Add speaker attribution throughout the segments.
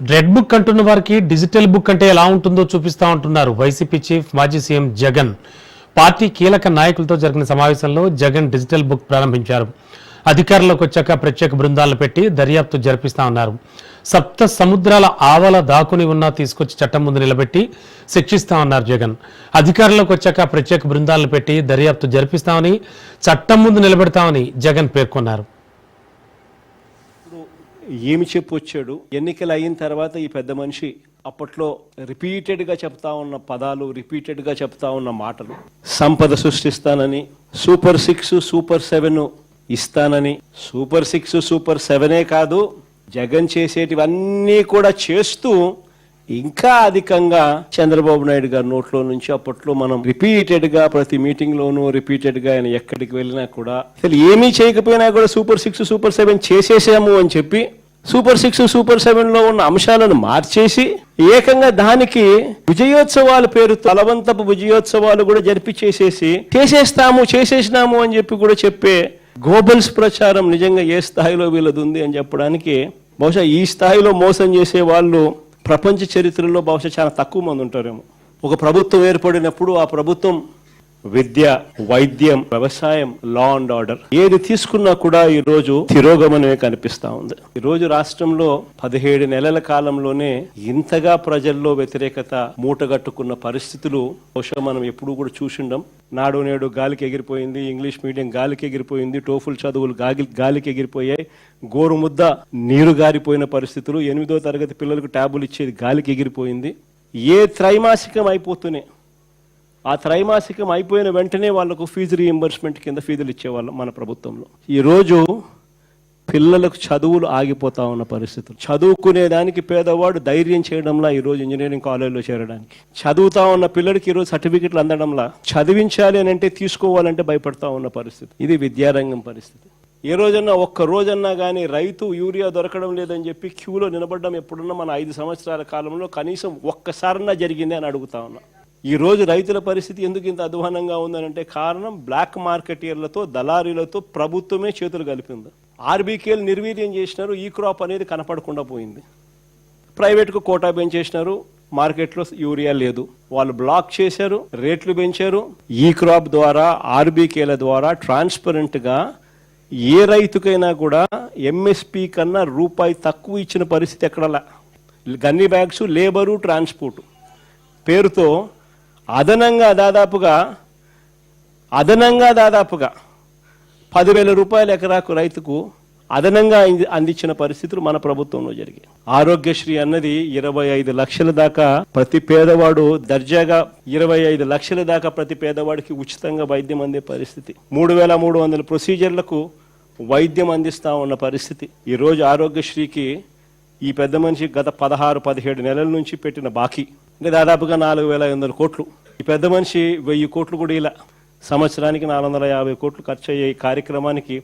Speaker 1: Red book అంటున్న వారికి digital book అంటే ఎలా ఉంటుందో చూపిస్తా ఉంటున్నారు. వైసీపీ చీఫ్ మాజీ సీఎం జగన్. పార్టీ కీలక నాయకులతో జరిగిన సమావేశంలో జగన్ డిజిటల్ బుక్ ప్రారంభించారు. అధికారంలోకి వచ్చాక ప్రత్యేక బృందాలను పెట్టి దర్యాప్తు జరిపిస్తా ఉన్నారు. సప్త సముద్రాల ఆవల దాకుని ఉన్నా తీసుకొచ్చి చట్టం ముందు నిలబెట్టి శిక్షిస్తా ఉన్నారు జగన్. అధికారంలోకి వచ్చాక ప్రత్యేక బృందాలను పెట్టి దర్యాప్తు జరిపిస్తామని చట్టం ముందు నిలబెడతామని జగన్ పేర్కొన్నారు.
Speaker 2: ఏమి చెప్పొచ్చాడు? ఎన్నికలు అయిన తర్వాత ఈ పెద్ద మనిషి అప్పట్లో రిపీటెడ్గా చెప్తా ఉన్న పదాలు రిపీటెడ్గా చెప్తా ఉన్న మాటలు సంపద సృష్టిస్తానని సూపర్ సిక్స్ సూపర్ సెవెన్ ఇస్తానని సూపర్ సిక్స్ సూపర్ సెవెనే కాదు జగన్ చేసేటివన్నీ కూడా చేస్తూ ఇంకా అధికంగా చంద్రబాబు నాయుడు గారి నోట్లో నుంచి అప్పట్లో మనం రిపీటెడ్గా ప్రతి మీటింగ్ లోనూ రిపీటెడ్గా ఆయన ఎక్కడికి వెళ్ళినా కూడా అసలు ఏమీ చేయకపోయినా కూడా సూపర్ సిక్స్ సూపర్ సెవెన్ చేసేసాము అని చెప్పి సూపర్ సిక్స్ సూపర్ సెవెన్లో ఉన్న అంశాలను మార్చేసి ఏకంగా దానికి విజయోత్సవాల పేరు తలవంతపు విజయోత్సవాలు కూడా జరిపించేసేసి చేసేస్తాము చేసేసినాము అని చెప్పి కూడా చెప్పే గోబల్స్ ప్రచారం నిజంగా ఏ స్థాయిలో వీళ్ళది ఉంది అని చెప్పడానికి బహుశా ఈ స్థాయిలో మోసం చేసే వాళ్ళు ప్రపంచ చరిత్రలో బహుశా చాలా తక్కువ మంది ఉంటారేమో. ఒక ప్రభుత్వం ఏర్పడినప్పుడు ఆ ప్రభుత్వం విద్య వైద్యం వ్యవసాయం లా అండ్ ఆర్డర్ ఏది తీసుకున్నా కూడా ఈ రోజు తిరోగమనమే కనిపిస్తా ఉంది. ఈ రోజు రాష్ట్రంలో పదిహేడు నెలల కాలంలోనే ఇంతగా ప్రజల్లో వ్యతిరేకత మూటగట్టుకున్న పరిస్థితులు బహుశా మనం ఎప్పుడూ కూడా చూసిండం. నాడు నేడు గాలికి ఎగిరిపోయింది ఇంగ్లీష్ మీడియం గాలికి ఎగిరిపోయింది టోఫుల్ చదువులు గాలి గాలికి ఎగిరిపోయాయి. గోరు ముద్ద నీరు గారిపోయిన పరిస్థితులు ఎనిమిదో తరగతి పిల్లలకు ట్యాబులు ఇచ్చేది గాలికి ఎగిరిపోయింది. ఏ త్రైమాసికం అయిపోతూనే ఆ త్రైమాసికం అయిపోయిన వెంటనే వాళ్ళకు ఫీజు రీఎంబర్స్మెంట్ కింద ఫీజులు ఇచ్చేవాళ్ళం మన ప్రభుత్వంలో. ఈరోజు పిల్లలకు చదువులు ఆగిపోతా ఉన్న పరిస్థితులు. చదువుకునేదానికి పేదవాడు ధైర్యం చేయడంలా ఈరోజు ఇంజనీరింగ్ కాలేజీలో చేరడానికి. చదువుతా ఉన్న పిల్లడికి ఈరోజు సర్టిఫికెట్లు అందడంలా చదివించాలి అని అంటే తీసుకోవాలంటే భయపడతా ఉన్న పరిస్థితి. ఇది విద్యారంగం పరిస్థితి. ఏ రోజన్నా ఒక్క రోజన్నా కానీ రైతు యూరియా దొరకడం లేదని చెప్పి క్యూలో నిలబడడం ఎప్పుడున్నా మన ఐదు సంవత్సరాల కాలంలో కనీసం ఒక్కసారన్నా జరిగింది అని అడుగుతా ఉన్నా. ఈ రోజు రైతుల పరిస్థితి ఎందుకు ఇంత అధ్వానంగా ఉందనంటే కారణం బ్లాక్ మార్కెటీర్లతో దళారీలతో ప్రభుత్వమే చేతులు కలిపింది. ఆర్బీకేలు నిర్వీర్యం చేసినారు ఈ క్రాప్ అనేది కనపడకుండా పోయింది. ప్రైవేట్కు కోటా పెంచేసినారు మార్కెట్లో యూరియా లేదు. వాళ్ళు బ్లాక్ చేశారు రేట్లు పెంచారు. ఈ క్రాప్ ద్వారా ఆర్బీకేల ద్వారా ట్రాన్స్పరెంట్గా ఏ రైతుకైనా కూడా ఎంఎస్పి కన్నా రూపాయి తక్కువ ఇచ్చిన పరిస్థితి ఎక్కడలా? Gunny bags labour transport. పేరుతో అదనంగా దాదాపుగా అదనంగా దాదాపుగా పదివేల రూపాయల ఎకరాకు రైతుకు అదనంగా అంది- అందించిన పరిస్థితులు మన ప్రభుత్వంలో జరిగాయి. ఆరోగ్యశ్రీ అన్నది ఇరవై ఐదు లక్షల దాకా ప్రతి పేదవాడు దర్జాగా ఇరవై ఐదు లక్షల దాకా ప్రతి పేదవాడికి ఉచితంగా వైద్యం అందే పరిస్థితి. మూడు వేల మూడు వందల ప్రొసీజర్లకు వైద్యం అందిస్తా ఉన్న పరిస్థితి. ఈరోజు ఆరోగ్యశ్రీకి ఈ పెద్ద మనిషి గత పదహారు పదిహేడు నెలల నుంచి పెట్టిన బాకీ. అంటే దాదాపుగా నాలుగు వేల ఐదు వందల కోట్లు. ఈ పెద్ద మనిషి వెయ్యి కోట్లు కూడా ఇలా సంవత్సరానికి నాలుగు వందల యాభై కోట్లు ఖర్చు అయ్యే ఈ కార్యక్రమానికి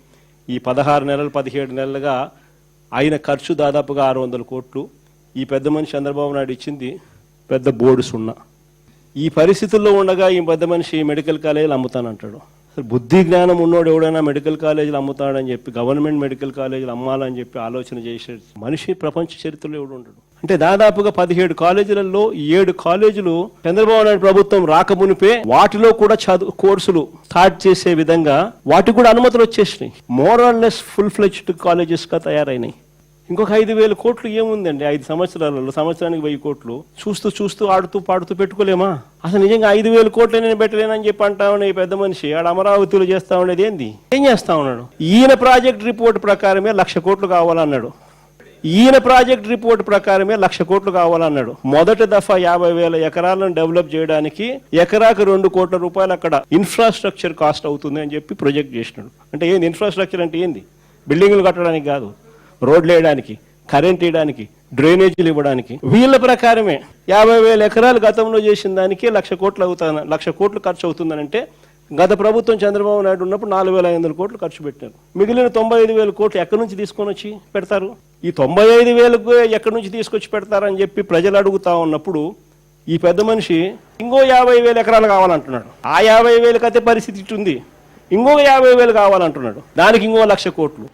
Speaker 2: ఈ పదహారు నెలలు పదిహేడు నెలలుగా అయిన ఖర్చు దాదాపుగా ఆరు వందల కోట్లు. ఈ పెద్ద మనిషి చంద్రబాబు నాయుడు ఇచ్చింది పెద్ద బోర్డు సున్నా. ఈ పరిస్థితుల్లో ఉండగా ఈ పెద్ద మనిషి మెడికల్ కాలేజీలు అమ్ముతానంటాడు. బుద్ధి జ్ఞానం ఉన్నోడు ఎవడైనా మెడికల్ కాలేజీలు అమ్ముతాడని చెప్పి గవర్నమెంట్ మెడికల్ కాలేజీలు అమ్మాలని చెప్పి ఆలోచన చేసే మనిషి ప్రపంచ చరిత్రలో ఎవడు ఉండడు. అంటే దాదాపుగా పదిహేడు కాలేజీలలో ఏడు కాలేజీలు చంద్రబాబు నాయుడు ప్రభుత్వం రాకమునిపే వాటిలో కూడా చదువు కోర్సులు స్టార్ట్ చేసే విధంగా వాటికి కూడా అనుమతులు వచ్చేసినాయి. More or less full fledged కాలేజెస్గా తయారైనాయి. ఇంకొక ఐదు వేల కోట్లు ఏముందండి? ఐదు సంవత్సరాలలో సంవత్సరానికి వెయ్యి కోట్లు. చూస్తూ చూస్తూ ఆడుతూ పాడుతూ పెట్టుకోలేమా? అసలు నిజంగా ఐదు వేల కోట్లు నేను పెట్టలేనని చెప్పి అంటా ఈ పెద్ద మనిషి. ఆడ అమరావతిలో చేస్తా ఉండేది ఏంది? ఏం చేస్తా ఉన్నాడు? ఈయన ప్రాజెక్ట్ రిపోర్ట్ ప్రకారమే లక్ష కోట్లు కావాలన్నాడు. ఈయన ప్రాజెక్ట్ రిపోర్ట్ ప్రకారమే లక్ష కోట్లు కావాలన్నాడు. మొదటి దఫా యాభై వేల ఎకరాలను డెవలప్ చేయడానికి ఎకరాకు రెండు కోట్ల రూపాయలు అక్కడ ఇన్ఫ్రాస్ట్రక్చర్ కాస్ట్ అవుతుంది అని చెప్పి ప్రొజెక్ట్ చేసినాడు. అంటే ఏంది? ఇన్ఫ్రాస్ట్రక్చర్ అంటే ఏంది? బిల్డింగ్లు కట్టడానికి కాదు. రోడ్లు వేయడానికి కరెంట్ వేయడానికి డ్రైనేజీలు ఇవ్వడానికి. వీళ్ళ ప్రకారమే యాభై వేల ఎకరాలు గతంలో చేసిన దానికి లక్ష కోట్లు అవుతాను లక్ష కోట్లు ఖర్చు అవుతుందనంటే గత ప్రభుత్వం చంద్రబాబు నాయుడు ఉన్నప్పుడు నాలుగు వేల ఐదు వందల కోట్లు ఖర్చు పెట్టారు. మిగిలిన తొంభై ఐదు వేల కోట్లు ఎక్కడి నుంచి తీసుకొని వచ్చి పెడతారు? ఈ తొంభై ఐదు వేలకు ఎక్కడి నుంచి తీసుకొచ్చి పెడతారని చెప్పి ప్రజలు అడుగుతా ఉన్నప్పుడు ఈ పెద్ద మనిషి ఇంకో యాభై వేల ఎకరాలు కావాలంటున్నాడు. ఆ యాభై వేలకైతే పరిస్థితి ఇటుంది ఇంకో యాభై వేలు కావాలంటున్నాడు. దానికి ఇంకో లక్ష కోట్లు.